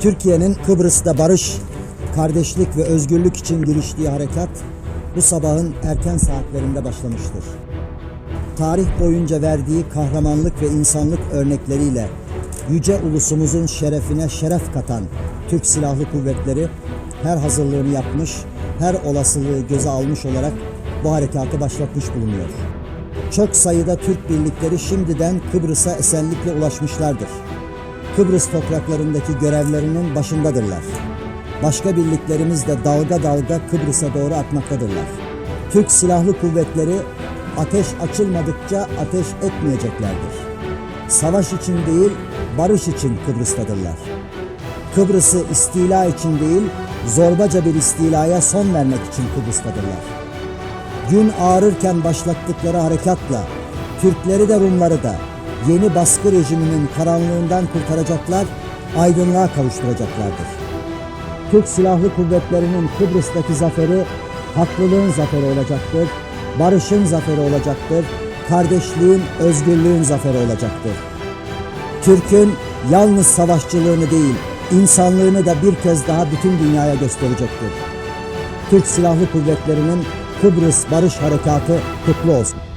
Türkiye'nin Kıbrıs'ta barış, kardeşlik ve özgürlük için giriştiği harekat bu sabahın erken saatlerinde başlamıştır. Tarih boyunca verdiği kahramanlık ve insanlık örnekleriyle yüce ulusumuzun şerefine şeref katan Türk Silahlı Kuvvetleri her hazırlığını yapmış, her olasılığı göze almış olarak bu harekatı başlatmış bulunuyor. Çok sayıda Türk birlikleri şimdiden Kıbrıs'a esenlikle ulaşmışlardır. Kıbrıs topraklarındaki görevlerinin başındadırlar. Başka birliklerimiz de dalga dalga Kıbrıs'a doğru akmaktadırlar. Türk Silahlı Kuvvetleri ateş açılmadıkça ateş etmeyeceklerdir. Savaş için değil, barış için Kıbrıs'tadırlar. Kıbrıs'ı istila için değil, zorbaca bir istilaya son vermek için Kıbrıs'tadırlar. Gün ağrırken başlattıkları harekatla Türkleri de Rumları da yeni baskı rejiminin karanlığından kurtaracaklar, aydınlığa kavuşturacaklardır. Türk Silahlı Kuvvetleri'nin Kıbrıs'taki zaferi haklılığın zaferi olacaktır, barışın zaferi olacaktır, kardeşliğin, özgürlüğün zaferi olacaktır. Türk'ün yalnız savaşçılığını değil, insanlığını da bir kez daha bütün dünyaya gösterecektir. Türk Silahlı Kuvvetleri'nin Kıbrıs Barış Harekatı kutlu olsun.